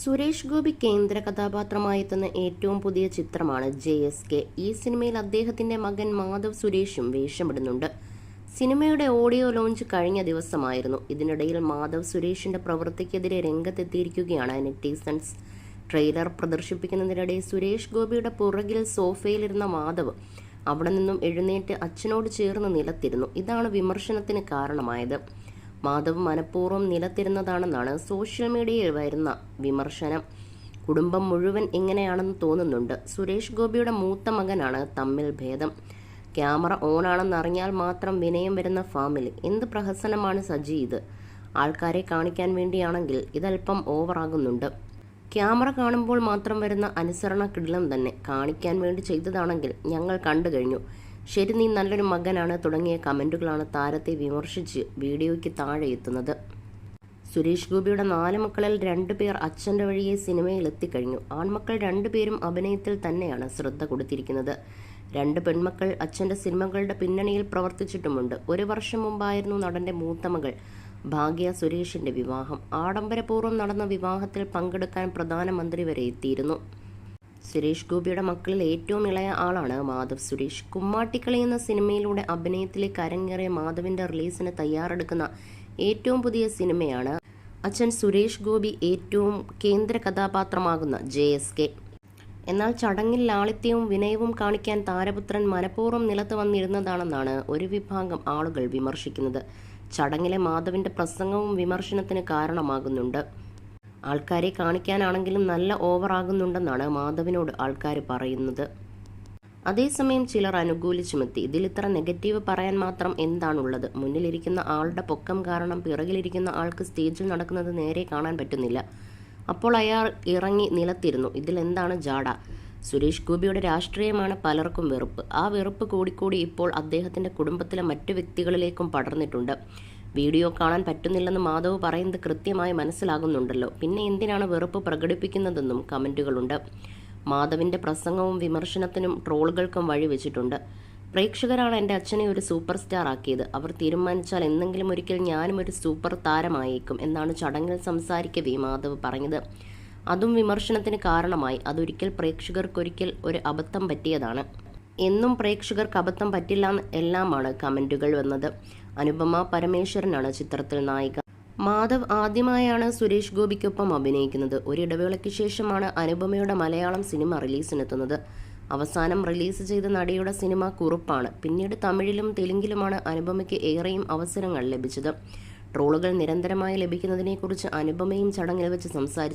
സുരേഷ് ഗോപി കേന്ദ്ര കഥാപാത്രമായി എത്തുന്ന ഏറ്റവും പുതിയ ചിത്രമാണ് ജെ എസ് കെ. ഈ സിനിമയിൽ അദ്ദേഹത്തിന്റെ മകൻ മാധവ് സുരേഷും വേഷമിടുന്നുണ്ട്. സിനിമയുടെ ഓഡിയോ ലോഞ്ച് കഴിഞ്ഞ ദിവസമായിരുന്നു. ഇതിനിടയിൽ മാധവ് സുരേഷിന്റെ പ്രവൃത്തിക്കെതിരെ രംഗത്തെത്തിയിരിക്കുകയാണ് നെറ്റീസൺസ്. ട്രെയിലർ പ്രദർശിപ്പിക്കുന്നതിനിടെ സുരേഷ് ഗോപിയുടെ പുറകിൽ സോഫയിലിരുന്ന മാധവ് അവിടെ നിന്നും എഴുന്നേറ്റ് അച്ഛനോട് ചേർന്ന് നിലത്തിരുന്നു. ഇതാണ് വിമർശനത്തിന് കാരണമായത്. മാധവ് മനഃപൂർവം നിലത്തിരുന്നതാണെന്നാണ് സോഷ്യൽ മീഡിയയിൽ വരുന്ന വിമർശനം. കുടുംബം മുഴുവൻ എങ്ങനെയാണെന്ന് തോന്നുന്നുണ്ട്. സുരേഷ് ഗോപിയുടെ മൂത്ത മകനാണ് തമ്മിൽ ഭേദം. ക്യാമറ ഓണാണെന്ന് അറിഞ്ഞാൽ മാത്രം വിനയം വരുന്ന ഫാമിലി. എന്ത് പ്രഹസനമാണ് സജി ഇത്? ആൾക്കാരെ കാണിക്കാൻ വേണ്ടിയാണെങ്കിൽ ഇതല്പം ഓവറാകുന്നുണ്ട്. ക്യാമറ കാണുമ്പോൾ മാത്രം വരുന്ന അനുസരണ കിടിലം തന്നെ. കാണിക്കാൻ വേണ്ടി ചെയ്തതാണെങ്കിൽ ഞങ്ങൾ കണ്ടു കഴിഞ്ഞു. ശരി നീ നല്ലൊരു മകനാണ് തുടങ്ങിയ കമന്റുകളാണ് താരത്തെ വിമർശിച്ച് വീഡിയോയ്ക്ക് താഴെ എത്തുന്നത്. സുരേഷ് ഗോപിയുടെ നാല് മക്കളിൽ രണ്ടുപേർ അച്ഛന്റെ വഴിയെ സിനിമയിൽ എത്തിക്കഴിഞ്ഞു. ആൺമക്കൾ രണ്ടുപേരും അഭിനയത്തിൽ തന്നെയാണ് ശ്രദ്ധ കൊടുത്തിരിക്കുന്നത്. രണ്ട് പെൺമക്കൾ അച്ഛന്റെ സിനിമകളുടെ പിന്നണിയിൽ പ്രവർത്തിച്ചിട്ടുമുണ്ട്. ഒരു വർഷം മുമ്പായിരുന്നു നടന്റെ മൂത്ത മകൾ ഭാഗ്യ സുരേഷിന്റെ വിവാഹം. ആഡംബരപൂർവം നടന്ന വിവാഹത്തിൽ പങ്കെടുക്കാൻ പ്രധാനമന്ത്രി വരെ എത്തിയിരുന്നു. സുരേഷ് ഗോപിയുടെ മക്കളിൽ ഏറ്റവും ഇളയ ആളാണ് മാധവ് സുരേഷ്. കുമ്മാട്ടിക്കളി എന്ന സിനിമയിലൂടെ അഭിനയത്തിലേക്ക് അരങ്ങേറിയ മാധവിന്റെ റിലീസിന് തയ്യാറെടുക്കുന്ന ഏറ്റവും പുതിയ സിനിമയാണ് അച്ഛൻ സുരേഷ് ഗോപി ഏറ്റവും കേന്ദ്ര കഥാപാത്രമാകുന്ന ജെ എസ് കെ. എന്നാൽ ചടങ്ങിൽ ലാളിത്യവും വിനയവും കാണിക്കാൻ താരപുത്രൻ മനഃപൂർവം നിലത്ത് വന്നിരുന്നതാണെന്നാണ് ഒരു വിഭാഗം ആളുകൾ വിമർശിക്കുന്നത്. ചടങ്ങിലെ മാധവിന്റെ പ്രസംഗവും വിമർശനത്തിന് കാരണമാകുന്നുണ്ട്. ആൾക്കാരെ കാണിക്കാനാണെങ്കിലും നല്ല ഓവറാകുന്നുണ്ടെന്നാണ് മാധവിനോട് ആൾക്കാർ പറയുന്നത്. അതേസമയം ചിലർ അനുകൂലിച്ചുമെത്തി. ഇതിൽ ഇത്ര നെഗറ്റീവ് പറയാൻ മാത്രം എന്താണുള്ളത്? മുന്നിലിരിക്കുന്ന ആളുടെ പൊക്കം കാരണം പിറകിലിരിക്കുന്ന ആൾക്ക് സ്റ്റേജിൽ നടക്കുന്നത് നേരെ കാണാൻ പറ്റുന്നില്ല. അപ്പോൾ അയാൾ ഇറങ്ങി നിലത്തിരുന്നു. ഇതിൽ എന്താണ് ജാട സുരേഷ് ഗോപിയുടെ രാഷ്ട്രീയമാണ് പലർക്കും വെറുപ്പ്. ആ വെറുപ്പ് കൂടിക്കൂടി ഇപ്പോൾ അദ്ദേഹത്തിന്റെ കുടുംബത്തിലെ മറ്റു വ്യക്തികളിലേക്കും പടർന്നിട്ടുണ്ട്. വീഡിയോ കാണാൻ പറ്റുന്നില്ലെന്ന് മാധവ് പറയുന്നത് കൃത്യമായി മനസ്സിലാകുന്നുണ്ടല്ലോ. പിന്നെ എന്തിനാണ് വെറുപ്പ് പ്രകടിപ്പിക്കുന്നതെന്നും കമന്റുകളുണ്ട് മാധവിന്റെ പ്രസംഗവും വിമർശനത്തിനും ട്രോളുകൾക്കും വഴിവെച്ചിട്ടുണ്ട് പ്രേക്ഷകരാണ് എന്റെ അച്ഛനെ ഒരു സൂപ്പർ സ്റ്റാർ ആക്കിയത്. അവർ തീരുമാനിച്ചാൽ എന്തെങ്കിലും ഒരിക്കൽ ഞാനും ഒരു സൂപ്പർ താരമായേക്കും എന്നാണ് ചടങ്ങിൽ സംസാരിക്കവേ മാധവ് പറഞ്ഞത്. അതും വിമർശനത്തിന് കാരണമായി. അതൊരിക്കൽ പ്രേക്ഷകർക്കൊരിക്കൽ ഒരു അബദ്ധം പറ്റിയതാണ്. എന്നും പ്രേക്ഷകർക്ക് അബദ്ധം പറ്റില്ല എല്ലാമാണ് കമന്റുകൾ വന്നത്. അനുപമ പരമേശ്വരനാണ് ചിത്രത്തിൽ നായിക. മാധവ് ആദ്യമായാണ് സുരേഷ് ഗോപിക്കൊപ്പം അഭിനയിക്കുന്നത്. ഒരിടവേളയ്ക്ക് ശേഷമാണ് അനുപമയുടെ മലയാളം സിനിമ റിലീസിനെത്തുന്നത്. അവസാനം റിലീസ് ചെയ്ത നടിയുടെ സിനിമ കുറുപ്പാണ്. പിന്നീട് തമിഴിലും തെലുങ്കിലുമാണ് അനുപമയ്ക്ക് ഏറെയും അവസരങ്ങൾ ലഭിച്ചത്. ട്രോളുകൾ നിരന്തരമായി ലഭിക്കുന്നതിനെക്കുറിച്ച് അനുപമയും ചടങ്ങിൽ വെച്ച് സംസാരിച്ചു.